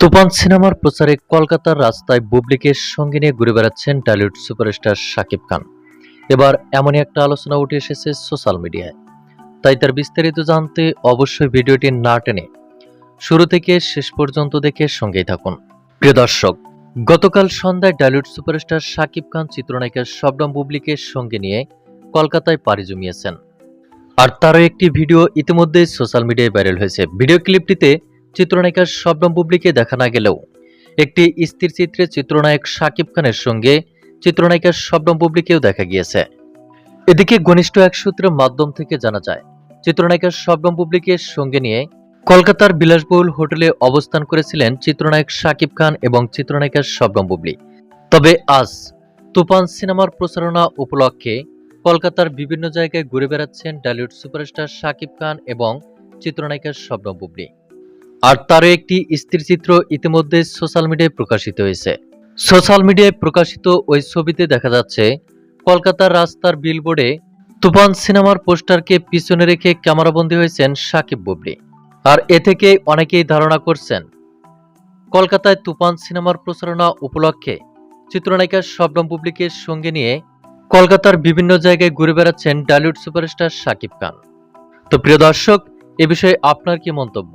তুফান সিনেমার প্রচারে কলকাতার রাস্তায় বুবলিকে সঙ্গে নিয়ে ঘুরে বেড়াচ্ছেন টলিউড সুপারস্টার শাকিব খান। এবার এমনই একটা আলোচনা উঠে এসেছে সোশ্যাল মিডিয়ায়। তাই তার বিস্তারিত জানতে অবশ্যই ভিডিওটি না টেনে শুরু থেকে শেষ পর্যন্ত দেখে সঙ্গেই থাকুন। প্রিয় দর্শক, গতকাল সন্ধ্যায় টলিউড সুপারস্টার শাকিব খান চিত্রনায়িকা শবনম বুবলিকে সঙ্গে নিয়ে কলকাতায় পাড়ি জমিয়েছেন। আর তারও একটি ভিডিও ইতিমধ্যেই সোশ্যাল মিডিয়ায় ভাইরাল হয়েছে। ভিডিও ক্লিপটিতে চিত্রনায়িকা শবনম বুবলিকে দেখা না গেলেও। একটি স্থির চিত্রে চিত্রনায়ক শাকিব খানের সঙ্গে চিত্রনায়িকা শবনম বুবলিকেও দেখা গিয়েছে। এদিকে ঘনিষ্ঠ এক সূত্রের মাধ্যম থেকে জানা যায় চিত্রনায়িকা শবনম বুবলিকে সঙ্গে নিয়ে কলকাতার বিলাসবহুল হোটেলে অবস্থান করেছিলেন চিত্রনায়ক শাকিব খান এবং চিত্রনায়িকা শবনম বুবলি। তবে আজ তুফান সিনেমার প্রচারণা উপলক্ষে কলকাতার বিভিন্ন জায়গায় ঘুরে বেড়াচ্ছেন টলিউড সুপারস্টার শাকিব খান এবং চিত্রনায়িকা শবনম বুবলি। আর তারও একটি স্থির চিত্র ইতিমধ্যে সোশ্যাল মিডিয়ায় প্রকাশিত হয়েছে। সোশ্যাল মিডিয়ায় প্রকাশিত ওই ছবিতে দেখা যাচ্ছে, কলকাতার রাস্তার বিলবোর্ডে তুফান সিনেমার পোস্টারকে পিছনে রেখে ক্যামেরাবন্দী হয়েছেন সাকিব বুবলি। আর এ থেকে অনেকেই ধারণা করছেন, কলকাতায় তুফান সিনেমার প্রচারণা উপলক্ষে চিত্রনায়িকা শবনম বুবলিকে সঙ্গে নিয়ে কলকাতার বিভিন্ন জায়গায় ঘুরে বেড়াচ্ছেন ডালিউড সুপারস্টার সাকিব খান। তো প্রিয় দর্শক, এ বিষয়ে আপনার কি মন্তব্য?